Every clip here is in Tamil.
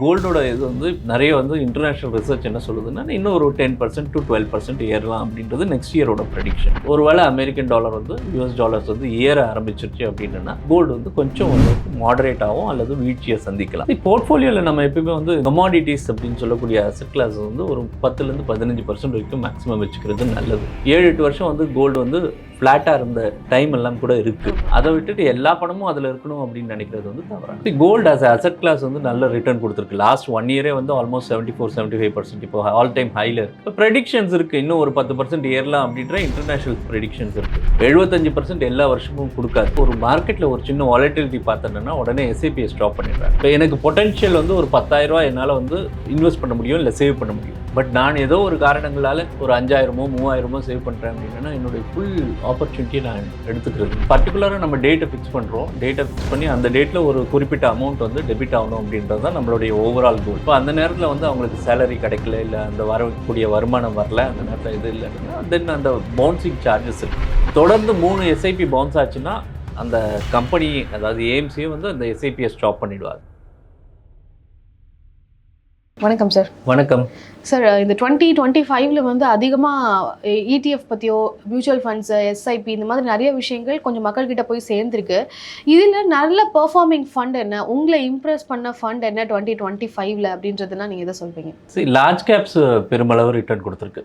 கோல்டோட இது வந்து நிறைய வந்து இன்டர்நேஷ்னல் ரிசர்ச் என்ன சொல்லுதுன்னா இன்னும் ஒரு ten percent to twelve percent ஏறலாம் அப்படின்றது நெக்ஸ்ட் இயரோட ப்ரெடிக்ஷன் ஒருவேளை அமெரிக்கன் டாலர் வந்து யூஎஸ் டாலர்ஸ் வந்து ஏற ஆரம்பிச்சிருச்சு அப்படின்னா கோல்டு வந்து கொஞ்சம் வந்து மாடரேட் ஆகும் அல்லது வீழ்ச்சியை சந்திக்கலாம். போர்ட்ஃபோலியோவில் நம்ம எப்பயுமே வந்து கமாடிட்டிஸ் அப்படின்னு சொல்லக்கூடிய அசட் கிளாஸ் வந்து ஒரு பத்துலேருந்து பதினஞ்சு பர்சன்ட் வரைக்கும் மேக்ஸிமம் வச்சுக்கிறது நல்லது. ஏழு எட்டு வருஷம் வந்து கோல்டு வந்து ஃப்ளாட்டாக இருந்த டைம் எல்லாம் கூட இருக்குது அதை விட்டுட்டு எல்லா பணமும் அதில் இருக்கணும் அப்படின்னு நினைக்கிறது வந்து தவறான கோல்டு அஸ் அசட் கிளாஸ் வந்து நல்ல ரிட்டர்ன் கொடுத்துருக்கு. லாஸ்ட் ஒன் இயரே வந்து almost seventy four seventy five percent இப்போ ஆல் டைம் ஹையில் இருக்குது இப்போ ப்ரெடிக்ஷன்ஸ் இருக்குது இன்னும் ஒரு பத்து பர்சன்ட் ஏறலாம் அப்படின்ற இன்டர்நேஷனல் ப்ரெடிக்ஷன்ஸ் இருக்குது எழுபத்தஞ்சு பர்சன்ட் எல்லா வருஷமும் கொடுக்காது. ஒரு மார்க்கெட்டில் ஒரு சின்ன வாலட்டிலிட்டி பார்த்தோன்னா உடனே எஸ்ஐபியை ஸ்டாப் பண்ணிடுறாங்க. இப்போ எனக்கு பொட்டன்ஷியல் வந்து ஒரு பத்தாயிரம் என்னால் வந்து இன்வெஸ்ட் பண்ண முடியும் இல்லை சேவ் பண்ண முடியும். பட் நான் ஏதோ ஒரு காரணங்களால் ஒரு அஞ்சாயிரமோ மூவாயிரமோ சேவ் பண்ணுறேன் அப்படின்னா என்னுடைய ஃபுல் ஆப்பர்ச்சுனிட்டியை நான் எடுத்துக்கிறது. பர்டிகுலராக நம்ம டேட்டை ஃபிக்ஸ் பண்ணுறோம் டேட்டை ஃபிக்ஸ் பண்ணி அந்த டேட்டில் ஒரு குறிப்பிட்ட அமௌண்ட் வந்து டெபிட் ஆகணும் அப்படின்றது தான் நம்மளுடைய ஓவரால் கோல் இப்போ அந்த நேரத்தில் வந்து அவங்களுக்கு சேலரி கிடைக்கல இல்லை அந்த வரக்கூடிய வருமானம் வரல அந்த நேரத்தில் இது இல்லைன்னா தென் அந்த பவுன்சிங் சார்ஜஸ் இருக்குது தொடர்ந்து மூணு எஸ்ஐபி பவுன்ஸ் ஆச்சுன்னா அந்த கம்பெனி அதாவது ஏஎம்சியே வந்து அந்த எஸ்ஐபியை ஸ்டாப் பண்ணிடுவார் வணக்கம் சார் வணக்கம். சார் இந்த டுவெண்ட்டி டுவெண்ட்டி ஃபைவ்ல வந்து அதிகமாக இடிஎஃப் பற்றியோ மியூச்சுவல் ஃபண்ட்ஸ் எஸ்ஐபி இந்த மாதிரி நிறைய விஷயங்கள் கொஞ்சம் மக்கள்கிட்ட போய் சேர்ந்துருக்கு. இதில் நல்ல பெர்ஃபார்மிங் ஃபண்ட் என்ன? உங்களை இம்ப்ரெஸ் பண்ண ஃபண்ட் என்ன டுவெண்ட்டி டுவெண்ட்டி ஃபைவ்ல அப்படின்றதுனா நீங்கள் எதை சொல்வீங்க சரி லார்ஜ் கேப்ஸ் பெருமளவு ரிட்டர்ன் கொடுத்துருக்கு.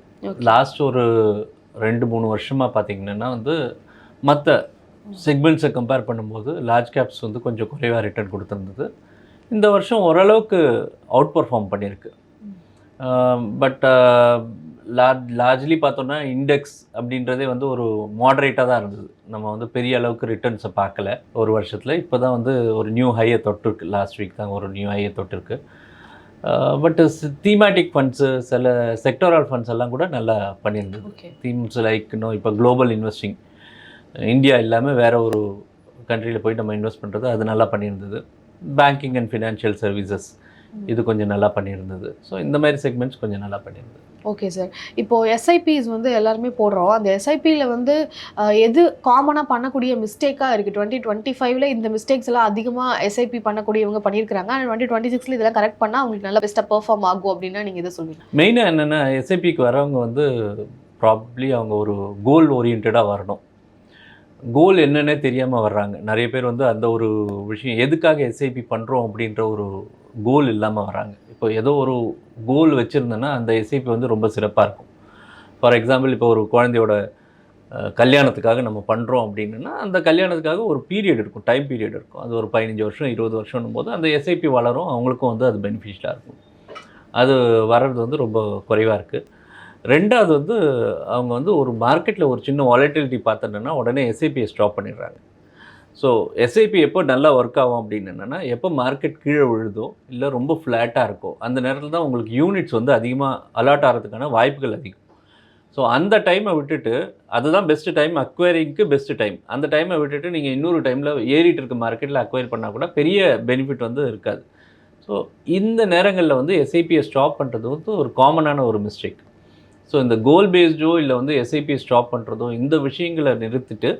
லாஸ்ட் ஒரு ரெண்டு மூணு வருஷமாக பார்த்தீங்கன்னா வந்து மற்ற செக்மெண்ட்ஸை கம்பேர் பண்ணும்போது லார்ஜ் கேப்ஸ் வந்து கொஞ்சம் குறைவாக ரிட்டர்ன் கொடுத்துருந்தது. இந்த வருஷம் ஓரளவுக்கு அவுட் பர்ஃபார்ம் பண்ணியிருக்கு பட் லார்ஜ் லார்ஜ்லி பார்த்தோன்னா இண்டெக்ஸ் அப்படின்றதே வந்து ஒரு மாடரேட்டாக தான் இருந்தது. நம்ம வந்து பெரிய அளவுக்கு ரிட்டர்ன்ஸை பார்க்கல ஒரு வருஷத்தில். இப்போ தான் வந்து ஒரு நியூ ஹையை தொட்டிருக்கு. லாஸ்ட் வீக் தான் ஒரு நியூ ஹையை தொட்டிருக்கு. பட் தீமேட்டிக் ஃபண்ட்ஸு சில செக்டோரல் ஃபண்ட்ஸ் எல்லாம் கூட நல்லா பண்ணியிருந்தது. தீம்ஸ் லைக் இன்னும் இப்போ குளோபல் இன்வெஸ்டிங் இந்தியா இல்லாமல் வேற ஒரு கண்ட்ரியில் போய் நம்ம இன்வெஸ்ட் பண்ணுறது அது நல்லா பண்ணியிருந்தது. பேங்கிங் அண்ட் ஃபினான்ஷியல் சர்வீசஸ் இது கொஞ்சம் நல்லா பண்ணியிருந்தது. ஸோ இந்த மாதிரி செக்மெண்ட்ஸ் கொஞ்சம் நல்லா பண்ணியிருந்தது. ஓகே சார் இப்போ எஸ்ஐபிஸ் வந்து எல்லாருமே போடுறோம். அந்த எஸ்ஐபியில் வந்து எது காமனாக பண்ணக்கூடிய மிஸ்டேக்காக இருக்குது டுவெண்ட்டி டுவெண்ட்டி ஃபைவ்ல இந்த மிஸ்டேக்ஸ் எல்லாம் அதிகமாக எஸ்ஐபி பண்ணக்கூடியவங்க பண்ணியிருக்காங்க ஆனால் டுவெண்ட்டி டுவெண்ட்டி சிக்ஸில் இதெல்லாம் கரெக்ட் பண்ணால் அவங்களுக்கு நல்லா பெஸ்ட்டாக பெர்ஃபார்ம் ஆகும் அப்படின்னா நீங்கள் எதை சொல்வீங்க மெயினாக என்னென்னா எஸ்ஐபிக்கு வரவங்க வந்து ப்ராப்ளி அவங்க ஒரு கோல் ஓரியன்டாக வரணும். கோல் என்னன்னே தெரியாமல் வர்றாங்க. நிறைய பேர் வந்து அந்த ஒரு விஷயம் எதுக்காக எஸ்ஐபி பண்ணுறோம் அப்படின்ற ஒரு கோல் இல்லாமல் வராங்க இப்போ ஏதோ ஒரு கோல் வச்சுருந்தேன்னா அந்த எஸ்ஐபி வந்து ரொம்ப சிறப்பாக இருக்கும். ஃபார் எக்ஸாம்பிள் இப்போ ஒரு குழந்தையோட கல்யாணத்துக்காக நம்ம பண்ணுறோம் அப்படின்னா அந்த கல்யாணத்துக்காக ஒரு பீரியட் இருக்கும். டைம் பீரியட் இருக்கும். அது ஒரு பதினஞ்சு வருஷம் இருபது வருஷம்னும் போது அந்த எஸ்ஐபி வளரும் அவங்களுக்கும் வந்து அது பெனிஃபிஷியலாக இருக்கும். அது வர்றது வந்து ரொம்ப குறைவாக இருக்குது ரெண்டாவது வந்து அவங்க வந்து ஒரு மார்க்கெட்டில் ஒரு சின்ன வாலட்டிலிட்டி பார்த்தோன்னா உடனே எஸ்ஐபியை ஸ்டாப் பண்ணிடுறாங்க. ஸோ எஸ்ஐபி எப்போ நல்லா ஒர்க் ஆகும் அப்படின்னு என்னென்னா எப்போ மார்க்கெட் கீழே விழுதோ இல்லை ரொம்ப ஃப்ளாட்டாக இருக்கோ அந்த நேரத்தில் தான் உங்களுக்கு யூனிட்ஸ் வந்து அதிகமாக அலாட் ஆகிறதுக்கான வாய்ப்புகள் அதிகம். ஸோ அந்த டைமை விட்டுட்டு அதுதான் பெஸ்ட்டு டைம் அக்வைரிங்க்கு பெஸ்ட்டு டைம் அந்த டைமை விட்டுட்டு நீங்கள் இன்னொரு டைமில் ஏறிட்டு இருக்க மார்க்கெட்டில் அக்வயர் பண்ணால் கூட பெரிய பெனிஃபிட் வந்து இருக்காது. ஸோ இந்த நேரங்களில் வந்து எஸ்ஐபியை ஸ்டாப் பண்ணுறது வந்து ஒரு காமனான ஒரு மிஸ்டேக் ஸோ இந்த கோல் பேஸ்டோ இல்லை வந்து எஸ்ஐபி ஸ்டாப் பண்ணுறதோ இந்த விஷயங்களை நிறுத்திட்டு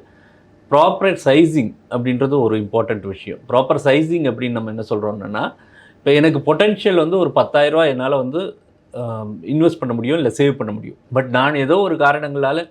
ப்ராப்பர் சைஸிங் அப்படின்றது ஒரு இம்பார்ட்டண்ட் விஷயம். ப்ராப்பர் சைஸிங் அப்படின்னு நம்ம என்ன சொல்கிறோம்னா இப்போ எனக்கு பொட்டென்ஷியல் வந்து ஒரு பத்தாயிரரூவா என்னால் வந்து இன்வெஸ்ட் பண்ண முடியும் இல்லை சேவ் பண்ண முடியும். பட் நான் ஏதோ ஒரு காரணங்களால்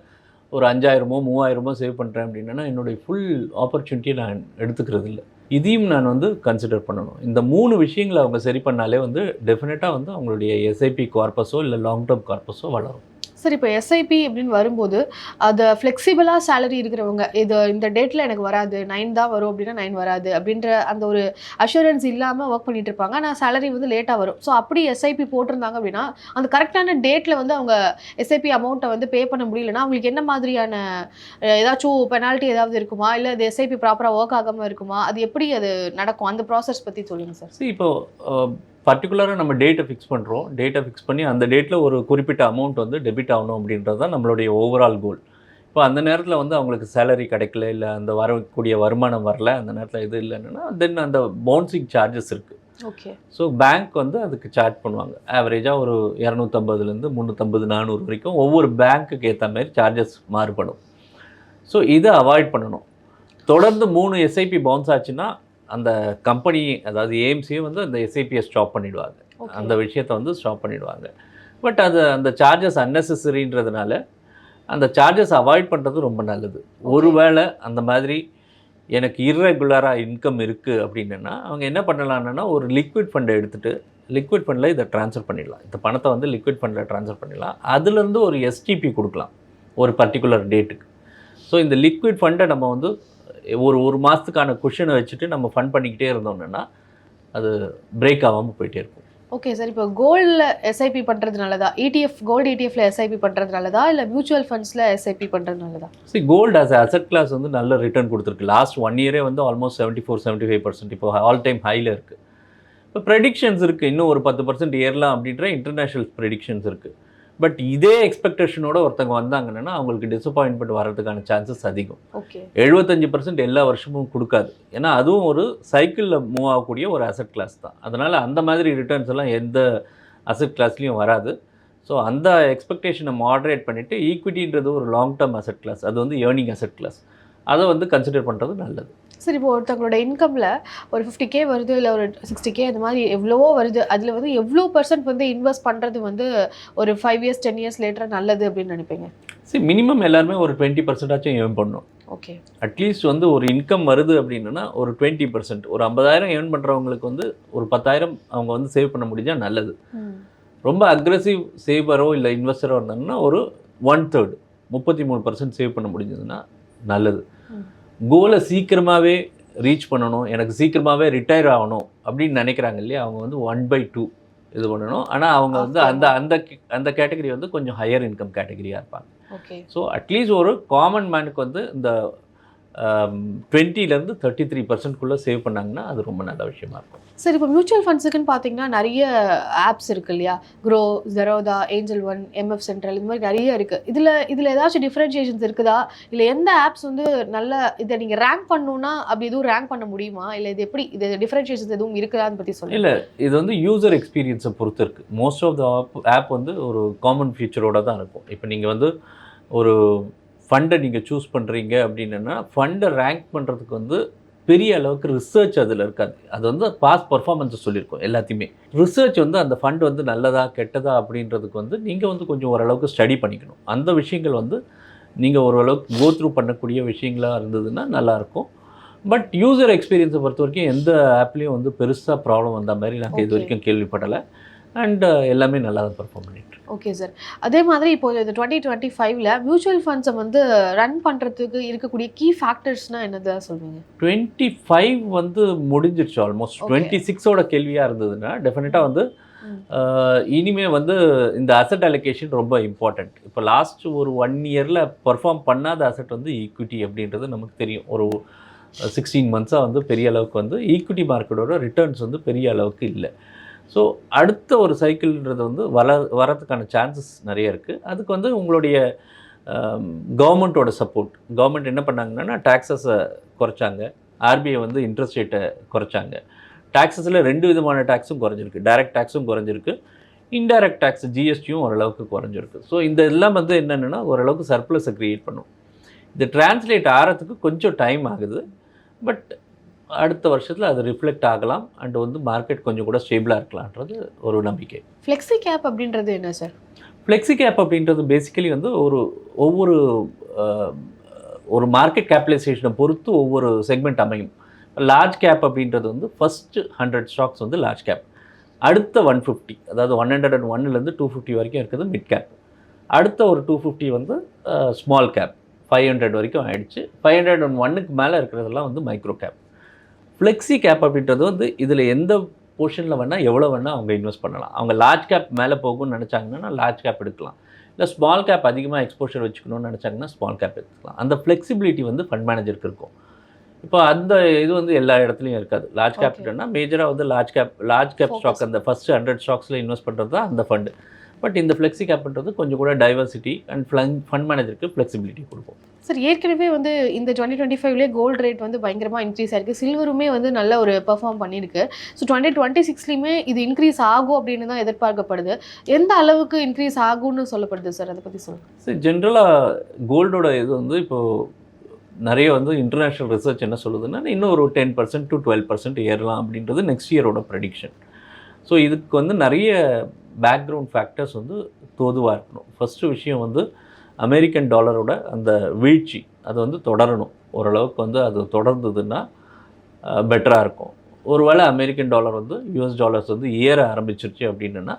ஒரு அஞ்சாயிரமோ மூவாயிரமோ சேவ் பண்ணுறேன் அப்படின்னா என்னுடைய ஃபுல் ஆப்பர்ச்சுனிட்டியை நான் எடுத்துக்கிறது இல்லை இதையும் நான் வந்து கன்சிடர் பண்ணணும். இந்த மூணு விஷயங்களை அவங்க சரி பண்ணாலே வந்து டெஃபினட்டாக வந்து அவங்களுடைய எஸ்ஐபி கார்பஸோ இல்லை லாங் டேர்ம் கார்பஸோ வளரும். சார் இப்போ எஸ்ஐபி அப்படின்னு வரும்போது அது ஃப்ளெக்சிபிளாக சேலரி இருக்கிறவங்க இது இந்த டேட்டில் எனக்கு வராது நைன் தான் வரும் அப்படின்னா நைன் வராது அப்படின்ற அந்த ஒரு அஷூரன்ஸ் இல்லாமல் ஒர்க் பண்ணிட்டு இருப்பாங்க. ஆனால் சேலரி வந்து லேட்டாக வரும். ஸோ அப்படி எஸ்ஐபி போட்டிருந்தாங்க அப்படின்னா அந்த கரெக்டான டேட்டில் வந்து அவங்க எஸ்ஐபி அமௌண்ட்டை வந்து பே பண்ண முடியலன்னா அவங்களுக்கு என்ன மாதிரியான ஏதாச்சும் பெனால்ட்டி ஏதாவது இருக்குமா? இல்லை அது எஸ்ஐபி ப்ராப்பராக ஒர்க் ஆகாமல் இருக்குமா? அது எப்படி அது நடக்கும்? அந்த ப்ராசஸ் பற்றி சொல்லுங்கள் சார் இப்போ பர்டிகுலராக நம்ம டேட்டை ஃபிக்ஸ் பண்ணுறோம் டேட்டை ஃபிக்ஸ் பண்ணி அந்த டேட்டில் ஒரு குறிப்பிட்ட அமௌண்ட் வந்து டெபிட் ஆகணும் அப்படின்றது தான் நம்மளுடைய ஓவரால் கோல் இப்போ அந்த நேரத்தில் வந்து அவங்களுக்கு சேலரி கிடைக்கல இல்லை அந்த வரக்கூடிய வருமானம் வரல அந்த நேரத்தில் இது இல்லைன்னா தென் அந்த பவுன்சிங் சார்ஜஸ் இருக்குது ஓகே ஸோ பேங்க் வந்து அதுக்கு சார்ஜ் பண்ணுவாங்க. ஆவரேஜாக ஒரு இரநூத்தம்பதுலேருந்து முந்நூற்றம்பது நானூறு வரைக்கும் ஒவ்வொரு பேங்க்குக்கு ஏற்ற மாதிரி சார்ஜஸ் மாறுபடும். ஸோ இதை அவாய்ட் பண்ணணும். தொடர்ந்து மூணு எஸ்ஐபி பவுன்ஸ் ஆச்சுன்னா அந்த கம்பெனி அதாவது ஏஎம்சியும் வந்து அந்த எஸ்ஐபியை ஸ்டாப் பண்ணிடுவாங்க. Okay. அந்த விஷயத்தை வந்து ஸ்டாப் பண்ணிடுவாங்க. பட் அது அந்த சார்ஜஸ் அன்னெசரின்றதுனால அந்த சார்ஜஸ் அவாய்ட் பண்ணுறது ரொம்ப நல்லது. ஒருவேளை அந்த மாதிரி எனக்கு இர்ரெகுலராக இன்கம் இருக்குது அப்படின்னா அவங்க என்ன பண்ணலாம்னா ஒரு லிக்விட் ஃபண்டை எடுத்துகிட்டு லிக்விட் ஃபண்டில் இதை ட்ரான்ஸ்ஃபர் பண்ணிடலாம். இந்த பணத்தை வந்து லிக்விட் ஃபண்டில் ட்ரான்ஸ்ஃபர் பண்ணிடலாம். அதுலேருந்து ஒரு எஸ்டிபி கொடுக்கலாம் ஒரு பர்டிகுலர் டேட்டுக்கு ஸோ இந்த லிக்விட் ஃபண்டை நம்ம வந்து ஒரு ஒரு மாதத்துக்கான குஷனை வச்சுட்டு நம்ம ஃபண்ட் பண்ணிக்கிட்டே இருந்தோம்னா அது பிரேக் ஆகாமல் போயிட்டே இருக்கும். ஓகே சார் இப்போ கோல்டில் எஸ்ஐபி பண்ணுறது நல்லதா? இடிஎஃப் கோல்டு இடிஎஃப்ல எஸ்ஐபி பண்ணுறது நல்லதா? இல்லை மியூச்சுவல் ஃபண்ட்ஸில் எஸ்ஐபி பண்ணுறது நல்லதா? See gold as asset class வந்து நல்ல ரிட்டர்ன் கொடுத்துருக்கு. லாஸ்ட் ஒன் இயரே வந்து almost seventy four seventy five percent இப்போ ஆல் டைம் ஹையில் இருக்குது இப்போ ப்ரெடிக்ஷன்ஸ் இருக்குது இன்னும் ஒரு பத்து பர்சன்ட் ஏறலாம் அப்படின்ற இன்டர்நேஷ்னல் ப்ரெடிக்ஷன்ஸ் இருக்குது பட் இதே எக்ஸ்பெக்டேஷனோட ஒருத்தவங்க வந்தாங்கன்னா அவங்களுக்கு டிசப்பாயின்மெண்ட் வர்றதுக்கான சான்சஸ் அதிகம். ஓகே எழுபத்தஞ்சு பர்சன்ட் எல்லா வருஷமும் கொடுக்காது. ஏன்னா அதுவும் ஒரு சைக்கிளில் மூவ் ஆகக்கூடிய ஒரு அசட் கிளாஸ் தான். அதனால் அந்த மாதிரி ரிட்டர்ன்ஸ் எல்லாம் எந்த அசட் கிளாஸ்லேயும் வராது. ஸோ அந்த எக்ஸ்பெக்டேஷனை மாடரேட் பண்ணிவிட்டு ஈக்விட்டின்றது ஒரு லாங் டேர்ம் அசட் கிளாஸ் அது வந்து ஏர்னிங் அசட் கிளாஸ் அதை வந்து கன்சிடர் பண்ணுறது நல்லது. சரி இப்போ ஒருத்தவங்களோட இன்கமில் ஒரு ஃபிஃப்டி கே வருது இல்லை ஒரு சிக்ஸ்டி கே அந்த மாதிரி எவ்வளவோ வருது அதில் வந்து எவ்வளோ பர்சன்ட் வந்து இன்வெஸ்ட் பண்ணுறது வந்து ஒரு ஃபைவ் இயர்ஸ் டென் இயர்ஸ் லேட்டராக நல்லது அப்படின்னு நினைப்பீங்க? சரி மினிமம் எல்லாருமே ஒரு டுவெண்ட்டி பர்சன்டாச்சும் ஏர்ன் பண்ணணும் ஓகே அட்லீஸ்ட் வந்து ஒரு இன்கம் வருது அப்படின்னா ஒரு டுவெண்ட்டி பர்சன்ட் ஒரு ஐம்பதாயிரம் ஏர்ன் பண்ணுறவங்களுக்கு வந்து ஒரு பத்தாயிரம் அவங்க வந்து சேவ் பண்ண முடிஞ்சால் நல்லது. ரொம்ப அக்ரெசிவ் சேவரோ இல்லை இன்வெஸ்டரோ இருந்தாங்கன்னா ஒரு ஒன் தேர்ட் முப்பத்தி மூணு பர்சன்ட் சேவ் பண்ண முடிஞ்சதுன்னா நல்லது. கோலை சீக்கிரமாகவே ரீச் பண்ணணும் எனக்கு சீக்கிரமாகவே ரிட்டையர் ஆகணும் அப்படின்னு நினைக்கிறாங்க இல்லையா? அவங்க வந்து ஒன் பை டூ இது பண்ணணும். ஆனால் அவங்க வந்து அந்த அந்த அந்த கேட்டகரி வந்து கொஞ்சம் ஹையர் இன்கம் கேட்டகரியாக இருப்பாங்க. ஓகே ஸோ அட்லீஸ்ட் ஒரு காமன் மேனுக்கு வந்து இந்த டுவெண்ட்டிலேருந்து தேர்ட்டி த்ரீ பர்சன்ட்குள்ளே சேவ் பண்ணாங்கன்னா அது ரொம்ப நல்ல விஷயமா இருக்கும். சரி இப்போ மியூச்சுவல் ஃபண்ட்ஸுக்குன்னு பார்த்தீங்கன்னா நிறைய ஆப்ஸ் இருக்கு இல்லையா? Groww Zerodha Angel One MF Central இந்த மாதிரி நிறைய இருக்குது இதில் இதில் ஏதாச்சும் டிஃப்ரென்ஷியேஷன்ஸ் இருக்குதா? இல்லை எந்த ஆப்ஸ் வந்து நல்ல இதை நீங்கள் ரேங்க் பண்ணணும்னா அப்படி எதுவும் ரேங்க் பண்ண முடியுமா? இல்லை இது எப்படி இது டிஃப்ரென்ஷியேஷன்ஸ் எதுவும் இருக்குதான்னு பற்றி சொல்லுங்கள் இல்லை இது வந்து யூசர் எக்ஸ்பீரியன்ஸை பொறுத்து இருக்குது most of the app app வந்து ஒரு காமன் ஃபீச்சரோட தான் இருக்கும். இப்போ நீங்கள் வந்து ஒரு ஃபண்டை நீங்கள் சூஸ் பண்ணுறீங்க அப்படின்னா ஃபண்டை ரேங்க் பண்ணுறதுக்கு வந்து பெரிய அளவுக்கு ரிசர்ச் அதில் இருக்காது. அது வந்து பாஸ் பர்ஃபார்மன்ஸை சொல்லியிருக்கோம் எல்லாத்தையுமே. ரிசர்ச் வந்து அந்த ஃபண்ட் வந்து நல்லதா கெட்டதா அப்படின்றதுக்கு வந்து நீங்கள் வந்து கொஞ்சம் ஓரளவுக்கு ஸ்டடி பண்ணிக்கணும். அந்த விஷயங்கள் வந்து நீங்கள் ஓரளவுக்கு கோ த்ரூ பண்ணக்கூடிய விஷயங்களாக இருந்ததுன்னா நல்லாயிருக்கும் பட் யூசர் எக்ஸ்பீரியன்ஸை பொறுத்த வரைக்கும் எந்த ஆப்லேயும் வந்து பெருசாக ப்ராப்ளம் வந்த மாதிரி நாங்கள் இது. வரைக்கும் கேள்விப்படலை. அண்ட் எல்லாமே நல்லா தான் பெர்ஃபார்ம் பண்ணிட்டு. ஓகே சார் அதே மாதிரி இப்போ இந்த டுவெண்ட்டி டுவெண்ட்டி ஃபைவ்ல மியூச்சுவல் ஃபண்ட்ஸை வந்து ரன் பண்ணுறதுக்கு இருக்கக்கூடிய கீ ஃபேக்டர்ஸ்னால் என்னதான் சொல்வீங்க? டுவெண்ட்டி ஃபைவ் வந்து முடிஞ்சிருச்சு ஆல்மோஸ்ட். டுவெண்ட்டி சிக்ஸோட கேள்வியாக இருந்ததுன்னா டெஃபினட்டாக வந்து இனிமே வந்து இந்த அசட் அலோகேஷன் ரொம்ப இம்பார்ட்டண்ட் இப்போ லாஸ்ட் ஒரு ஒன் இயரில் பெர்ஃபார்ம் பண்ணாத அசட் வந்து ஈக்விட்டி அப்படின்றது நமக்கு தெரியும். ஒரு சிக்ஸ்டீன் மந்த்ஸாக வந்து பெரிய அளவுக்கு வந்து ஈக்விட்டி மார்க்கெட்டோட ரிட்டர்ன்ஸ் வந்து பெரிய அளவுக்கு இல்லை. ஸோ அடுத்த ஒரு சைக்கிள்ன்றது வந்து வர வரதுக்கான சான்சஸ் நிறைய இருக்குது அதுக்கு வந்து உங்களுடைய கவர்மெண்ட்டோட சப்போர்ட் கவர்மெண்ட் என்ன பண்ணாங்கன்னா டேக்ஸஸை குறைச்சாங்க. ஆர்பிஐ வந்து இன்ட்ரெஸ்ட் ரேட்டை குறைச்சாங்க. டேக்ஸஸில் ரெண்டு விதமான டேக்ஸும் குறைஞ்சிருக்கு. டைரக்ட் டேக்ஸும் குறைஞ்சிருக்கு. இன்டைரக்ட் டேக்ஸ் ஜிஎஸ்டியும் ஓரளவுக்கு குறைஞ்சிருக்கு. ஸோ இந்த எல்லாம் வந்து என்னென்னா ஓரளவுக்கு சர்ப்ளஸை க்ரியேட் பண்ணும். இது டிரான்ஸ்லேட் ஆகிறதுக்கு கொஞ்சம் டைம் ஆகுது. பட் அடுத்த வருஷத்தில் அது ரிஃப்ளெக்ட் ஆகலாம். அண்ட் வந்து மார்க்கெட் கொஞ்சம் கூட ஸ்டேபிளாக இருக்கலான்றது ஒரு நம்பிக்கை. ஃப்ளெக்ஸி கேப் அப்படின்றது என்ன சார் ஃப்ளெக்ஸி கேப் அப்படின்றது பேசிக்கலி வந்து ஒரு ஒவ்வொரு ஒரு மார்க்கெட் கேபிடலைசேஷனை பொறுத்து ஒவ்வொரு செக்மெண்ட் அமையும். லார்ஜ் கேப் அப்படின்றது வந்து ஃபஸ்ட்டு ஹண்ட்ரட் ஸ்டாக்ஸ் வந்து லார்ஜ் கேப் அடுத்த ஒன் ஃபிஃப்டி அதாவது ஒன் ஹண்ட்ரட் அண்ட் ஒன்னுலேருந்து டூ ஃபிஃப்டி வரைக்கும் இருக்குது மிட் கேப் அடுத்த ஒரு டூ ஃபிஃப்டி வந்து ஸ்மால் கேப் ஃபைவ் ஹண்ட்ரட் வரைக்கும் ஆயிடுச்சு. ஃபைவ் ஹண்ட்ரட் அண்ட் ஒன்னுக்கு மேலே இருக்கிறதெல்லாம் வந்து மைக்ரோ கேப் ஃப்ளெக்ஸி கேப் அப்படின்றது வந்து இதில் எந்த போர்ஷனில் வேணால் எவ்வளோ வேணால் அவங்க இன்வெஸ்ட் பண்ணலாம். அவங்க லார்ஜ் கேப் மேலே போகும்னு நினச்சாங்கன்னா லார்ஜ் கேப் எடுக்கலாம். இல்லை ஸ்மால் கேப் அதிகமாக எக்ஸ்போஷர் வச்சுக்கணும்னு நினச்சாங்கன்னா ஸ்மால் கேப் எடுத்துக்கலாம். அந்த ஃப்ளெக்சிபிலிட்டி வந்து ஃபண்ட் மேனேஜருக்கு இருக்கும். இப்போ அந்த இது வந்து எல்லா இடத்துலையும் இருக்காது. லார்ஜ். கேப்னா மேஜராக வந்து large cap large cap. Stock அந்த ஃபஸ்ட்டு ஹண்ட்ரட் ஸ்டாக்ஸில் இன்வெஸ்ட் பண்ணுறது தான் அந்த ஃபண்டு பட் இந்த ஃப்ளெக்ஸி கேப்ன்றது கொஞ்சம் கூட டைவர்சிட்டி அண்ட் ஃபண்ட் மேனேஜருக்கு ஃப்ளெக்சிபிலிட்டி கொடுக்கும். சார் ஏற்கனவே வந்து இந்த டுவெண்ட்டி டுவெண்ட்டி ஃபைவ்லேயே கோல்டு ரேட் வந்து பயங்கரமாக இன்க்ரீஸ் ஆயிருக்கு. சில்வருமே வந்து நல்ல ஒரு பெர்ஃபார்ம் பண்ணியிருக்கு. ஸோ டுவெண்ட்டி டுவெண்ட்டி சிக்ஸ்லையுமே இது இன்க்ரீஸ் ஆகும் அப்படின்னு தான் எதிர்பார்க்கப்படுது. எந்த அளவுக்கு இன்க்ரீஸ் ஆகும்னு சொல்லப்படுது சார் அதை பற்றி சொல்லுங்கள் சார் ஜென்ரலாக கோல்டோட இது வந்து இப்போது நிறைய வந்து இன்டர்நேஷ்னல் ரிசர்ச் என்ன சொல்லுதுன்னா இன்னும் ஒரு ten percent to twelve percent ஏறலாம் அப்படின்றது நெக்ஸ்ட் இயரோட ப்ரெடிக்ஷன் ஸோ இதுக்கு வந்து நிறைய பேக்ரவுண்ட் ஃபேக்டர்ஸ் வந்து தோதுவாக இருக்கணும். ஃபஸ்ட்டு விஷயம் வந்து அமெரிக்கன் டாலரோட அந்த வீழ்ச்சி அது வந்து தொடரணும். ஓரளவுக்கு வந்து அது தொடர்ந்ததுன்னா பெட்டராக இருக்கும். ஒருவேளை அமெரிக்கன் டாலர் வந்து யூஎஸ் டாலர்ஸ் வந்து ஏற ஆரம்பிச்சிருச்சு அப்படின்னா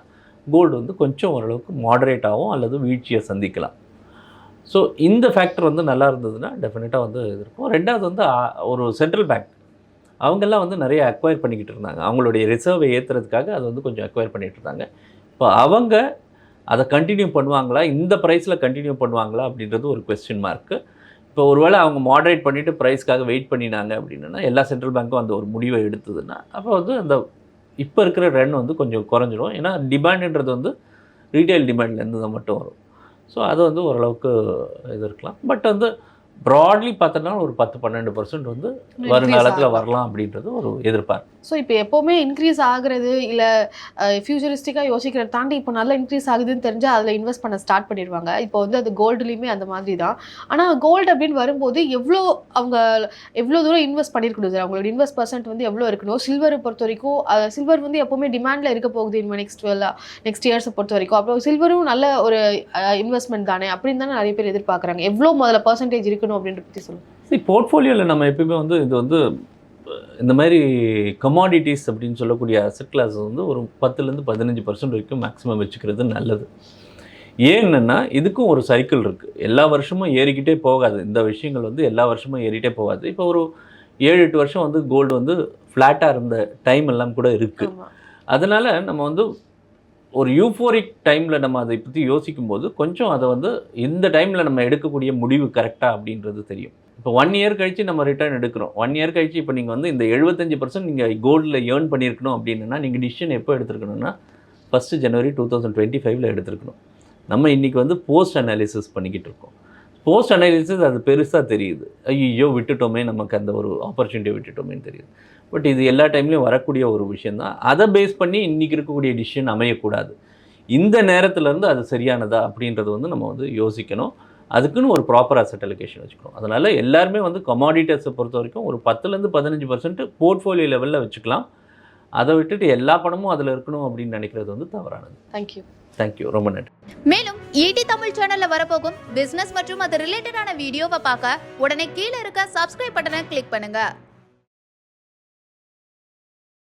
கோல்டு வந்து கொஞ்சம் ஓரளவுக்கு மாடரேட் ஆகும் அல்லது வீழ்ச்சியை சந்திக்கலாம். ஸோ இந்த ஃபேக்டர் வந்து நல்லா இருந்ததுன்னா டெஃபினட்டாக வந்து இது இருக்கும். ரெண்டாவது வந்து ஒரு சென்ட்ரல் பேங்க் அவங்கெல்லாம் வந்து நிறைய அக்வயர் பண்ணிக்கிட்டு இருந்தாங்க. அவங்களுடைய ரிசர்வை ஏற்றுறதுக்காக அது வந்து கொஞ்சம் அக்வயர் பண்ணிகிட்டு இருந்தாங்க. இப்போ அவங்க அதை கண்டினியூ பண்ணுவாங்களா? இந்த ப்ரைஸில் கண்டினியூ பண்ணுவாங்களா? அப்படின்றது ஒரு கொஸ்டின் மார்க்கு இப்போ ஒருவேளை அவங்க மாடரேட் பண்ணிவிட்டு ப்ரைஸ்க்காக வெயிட் பண்ணினாங்க அப்படின்னா எல்லா சென்ட்ரல் பேங்க்கும் அந்த ஒரு முடிவை எடுத்ததுன்னா அப்போ வந்து அந்த இப்போ இருக்கிற ரன் வந்து கொஞ்சம் குறைஞ்சிரும். ஏன்னா டிமாண்டுன்றது வந்து ரீட்டைல் டிமாண்ட்லேருந்து தான் மட்டும் வரும். ஸோ அது வந்து ஓரளவுக்கு இது இருக்கலாம். பட் வந்து ப்ராட்லி பார்த்தோன்னா ஒரு பத்து பன்னெண்டு பர்சன்ட் வந்து வருங்காலத்தில் வரலாம் அப்படின்றது ஒரு எதிர்பார்ப்பு. ஸோ இப்போ எப்போவுமே இன்க்ரீஸ் ஆகுறது இல்லை ஃபியூச்சரிஸ்டிக்காக யோசிக்கிறத தாண்டி இப்போ நல்லா இன்க்ரீஸ் ஆகுதுன்னு தெரிஞ்சால் அதில் இன்வெஸ்ட் பண்ண ஸ்டார்ட் பண்ணிடுவாங்க. இப்போ வந்து அது கோல்டுலேயுமே அந்த மாதிரி தான். ஆனால் கோல்டு அப்படின்னு வரும்போது எவ்வளோ அவங்க எவ்வளோ தூரம் இன்வெஸ்ட் பண்ணியிருக்கணும் சார் அவங்களோட இன்வெஸ்ட் பர்சன்ட் வந்து எவ்வளோ இருக்கணும்? சில்வரை பொறுத்த வரைக்கும் சில்வர் வந்து எப்போவுமே டிமாண்டில் இருக்க போகுது இனிமேல் நெக்ஸ்ட் நெக்ஸ்ட் இயர்ஸை பொறுத்த வரைக்கும். அப்புறம் சில்வரும் நல்ல ஒரு இன்வெஸ்ட்மெண்ட் தானே? அப்படின்னு தானே நிறைய பேர் எதிர்பார்க்குறாங்க. எவ்வளோ முதல்ல பர்சன்டேஜ் இருக்கணும் அப்படின்ற பற்றி சொல்லுங்கள் சரி போர்ட்ஃபோலியோவில் நம்ம எப்பயுமே வந்து இது வந்து இந்த மாதிரி கமாடிட்டிஸ் அப்படின்னு சொல்லக்கூடிய அசட் கிளாஸ் வந்து ஒரு பத்துலேருந்து பதினஞ்சு பர்சன்ட் வரைக்கும் மேக்ஸிமம் வச்சுக்கிறது நல்லது. ஏன்னா இதுக்கும் ஒரு சைக்கிள் இருக்குது எல்லா வருஷமும் ஏறிக்கிட்டே போகாது. இந்த விஷயங்கள் வந்து எல்லா வருஷமும் ஏறிட்டே போகாது. இப்போ ஒரு ஏழு எட்டு வருஷம் வந்து கோல்டு வந்து ஃப்ளாட்டாக இருந்த டைம் எல்லாம் கூட இருக்குது அதனால் நம்ம வந்து ஒரு யூஃபோரிக் டைமில் நம்ம அதை பற்றி யோசிக்கும் போது கொஞ்சம் அதை வந்து இந்த டைமில் நம்ம எடுக்கக்கூடிய முடிவு கரெக்டாக அப்படின்றது தெரியும். இப்போ ஒன் இயர் கழித்து நம்ம ரிட்டர்ன் எடுக்கிறோம். ஒன் இயர் கழிச்சு இப்போ நீங்கள் வந்து இந்த எழுபத்தஞ்சு பர்சன்ட் நீங்கள் கோல்டில் ஏர்ன் பண்ணியிருக்கணும் அப்படின்னா நீங்கள் டிசிஷன் எப்போ எடுத்துருக்கணும்னா ஃபஸ்ட்டு ஜனவரி டூ தௌசண்ட் டுவெண்ட்டி ஃபைவ்ல எடுத்துருக்கணும். நம்ம இன்றைக்கி வந்து போஸ்ட் அனாலிசிஸ் பண்ணிக்கிட்டு இருக்கோம். போஸ்ட் அனாலிசிஸ் அது பெருசாக தெரியுது. ஐயோ விட்டுட்டோமே நமக்கு அந்த ஒரு ஆப்பர்ச்சுனிட்டி விட்டுட்டோமேன்னு தெரியுது. பட் இது எல்லா டைம்லையும் வரக்கூடிய ஒரு விஷயந்தான் அதை பேஸ் பண்ணி இன்றைக்கி இருக்கக்கூடிய டிசிஷன் அமையக்கூடாது. இந்த நேரத்துலேருந்து அது சரியானதா அப்படின்றது வந்து நம்ம வந்து யோசிக்கணும். அதுக்குன்னு ஒரு ப்ராப்பர் அசட் அலோகேஷன் வச்சுக்கணும். அதனால் எல்லாருமே வந்து கமாடிட்டர்ஸை பொறுத்த வரைக்கும் ஒரு பத்துலேருந்து பதினஞ்சு பர்சன்ட் போர்ட்ஃபோலியோ லெவலில் வச்சுக்கலாம். அதை விட்டுட்டு எல்லா பணமும் அதில் இருக்கணும் அப்படின்னு நினைக்கிறது வந்து தவறானது. தேங்க்யூ தேங்க்யூ ரொம்ப நன்றி. மேலும் ஈடி தமிழ் சேனல்ல வரப்போகும் பிசினஸ் மற்றும் அது ரிலேட்டடான வீடியோவை பார்க்க உடனே கீழே இருக்க சப்ஸ்கிரைப் பட்டனை கிளிக் பண்ணுங்க.